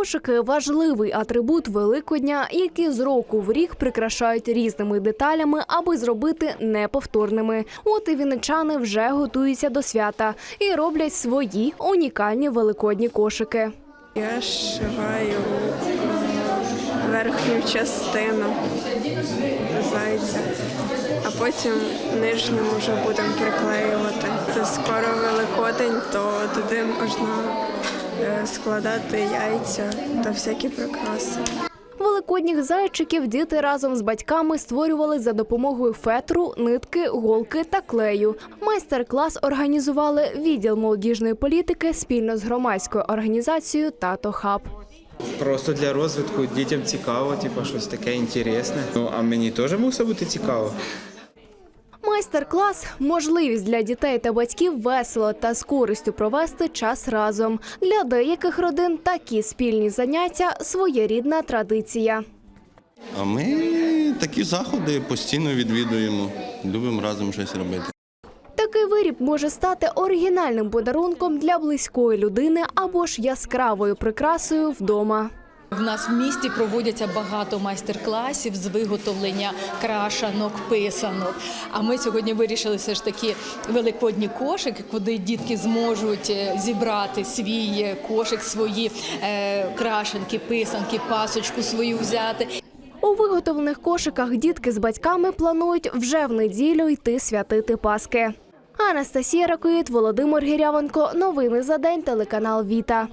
Кошики важливий атрибут Великодня, які з року в рік прикрашають різними деталями, аби зробити неповторними. От і вінничани вже готуються до свята і роблять свої унікальні великодні кошики. Я шиваю верхню частину зайця, а потім нижню вже будемо приклеювати. То скоро Великодень, то туди можна складати яйця та всякі прикраси. Великодніх зайчиків діти разом з батьками створювали за допомогою фетру, нитки, голки та клею. Майстер-клас організували відділ молодіжної політики спільно з громадською організацією Тато Хаб. Просто для розвитку дітям цікаво, типу, щось таке інтересне. Ну, а мені теж мусить бути цікаво. Майстер-клас можливість для дітей та батьків весело та з користю провести час разом. Для деяких родин такі спільні заняття своєрідна традиція. А ми такі заходи постійно відвідуємо, любимо разом щось робити. Такий виріб може стати оригінальним подарунком для близької людини або ж яскравою прикрасою вдома. В нас в місті проводяться багато майстер-класів з виготовлення крашанок, писанок. А ми сьогодні вирішили все ж таки великодні кошики, куди дітки зможуть е, зібрати свій е, кошик, свої е, крашенки, писанки, пасочку свою взяти. У виготовлених кошиках дітки з батьками планують вже в неділю йти святити Паски. Анастасія Ракоїд, Володимир Гірявенко. Новини за день. Телеканал Віта.